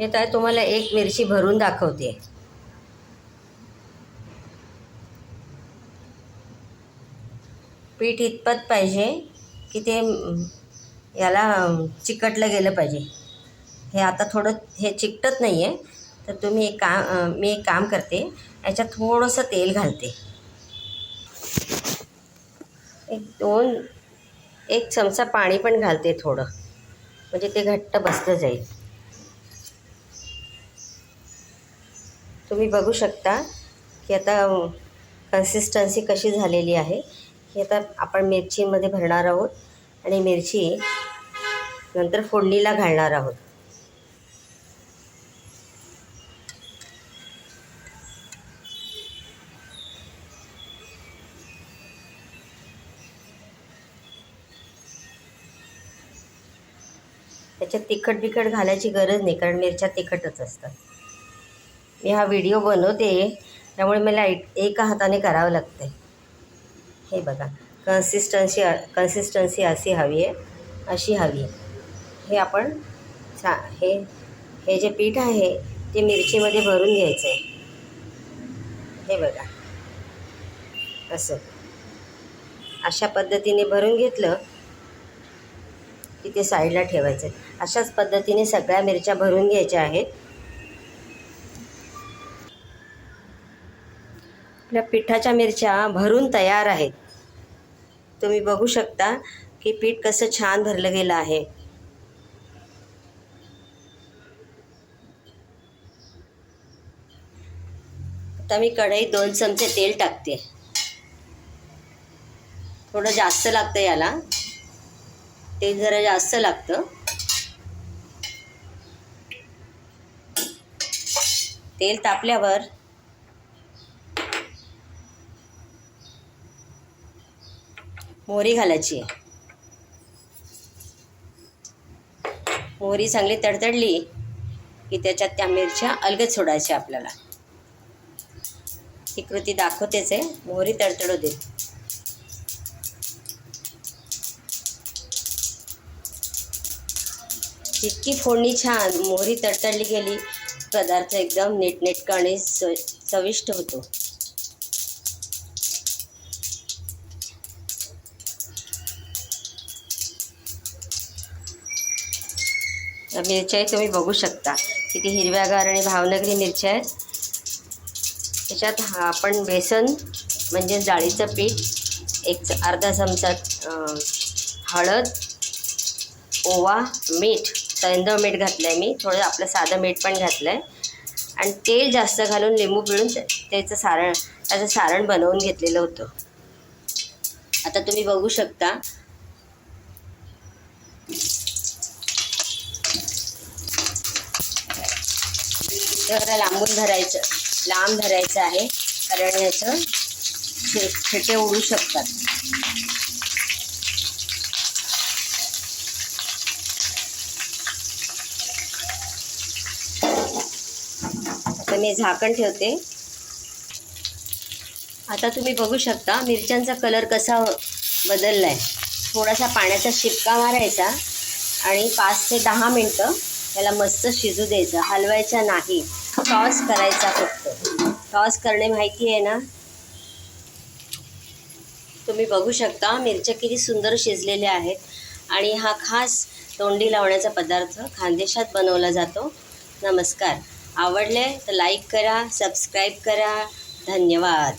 मी आता तुम्हाला एक मिरची भरून दाखवते. पीठ इतपत पाहिजे की ते याला चिकटलं गेलं पाहिजे. हे आता थोडं हे चिकटत नाही आहे तर तुम्ही एक काम मी एक काम करते. याच्यात थोडंसं तेल घालते. एक दोन एक चमचा पाणी पण घालते थोडं. म्हणजे ते घट्ट बसलं जाईल. तुम्ही बघू शकता की आता कन्सिस्टन्सी कशी झालेली आहे. ही आता आपण मिरचीमध्ये भरणार आहोत आणि मिरची नंतर फोडणीला घालणार आहोत. त्याच्यात तिखट बिखट घालायची गरज नाही कारण मिरच्या तिखटच असतात. मी हा व्हिडिओ बनवते. त्यामुळे मला एका हाताने करावं लागतं आहे हे बघा कन्सिस्टन्सी कन्सिस्टन्सी अशी हवी आहे. अशी हवी आहे. हे आपण सा हे हे जे पीठ आहे ते मिरचीमध्ये भरून घ्यायचं आहे हे बघा. असं. अशा पद्धतीने भरून घेतलं की ते साईडला ठेवायचं आहे अशाच पद्धतीने सगळ्या मिरच्या भरून घ्यायच्या आहेत. आपल्या पिठाच्या मिरच्या भरून तयार आहेत. तुम्ही बघू शकता की पीठ कसं छान भरलं गेलं आहे. आता मी कढईत दोन चमचे तेल टाकते. थोडं जास्त लागतं याला. तेल जरा जास्त लागतं. तेल तापल्यावर मोहरी घालायची. आहे मोहरी चांगली तडतडली की त्याच्यात त्या मिरच्या अलगद सोडायच्या आपल्याला. ही कृती दाखवतेच आहे. मोहरी तडतडू दे. इतकी फोडणी छान. मोहरी तडतडली गेली. पदार्थ एकदम नीटनेटका आणि च चविष्ट होतो. या मिरच्याही तुम्ही बघू शकता. किती हिरव्यागार आणि भावनगरी मिरच्या आहेत. त्याच्यात हा आपण बेसन म्हणजे डाळीचं पीठ एक अर्धा चमचा हळद ओवा मीठ सैंदव मीठ घातलं आहे मी. थोडं आपलं साधं मीठ पण घातलं आहे आणि तेल जास्त घालून लिंबू पिळून त्याचं सारण त्याचं सारण बनवून घेतलेलं होतं. आता तुम्ही बघू शकता जरा लांबून धरायचं. लांब धरायचं आहे. कारण याचं छे उडू शकतात. आता मी झाकण ठेवते. आता तुम्ही बघू शकता मिरच्यांचा कलर कसा बदलला आहे थोडासा पाण्याचा शिपका मारायचा आणि पाच ते दहा मिनटं याला मस्त शिजू द्यायचं हलवायचा नाही. टॉस करायचा फक्त. टॉस करणे माहिती आहे ना? तुम्ही बघू शकता मिरच्या किती सुंदर शिजलेल्या आहेत. आणि हा खास तोंडी लावण्याचा पदार्थ खानदेशात बनवला जातो. नमस्कार. आवडले तर लाईक करा सबस्क्राईब करा. धन्यवाद.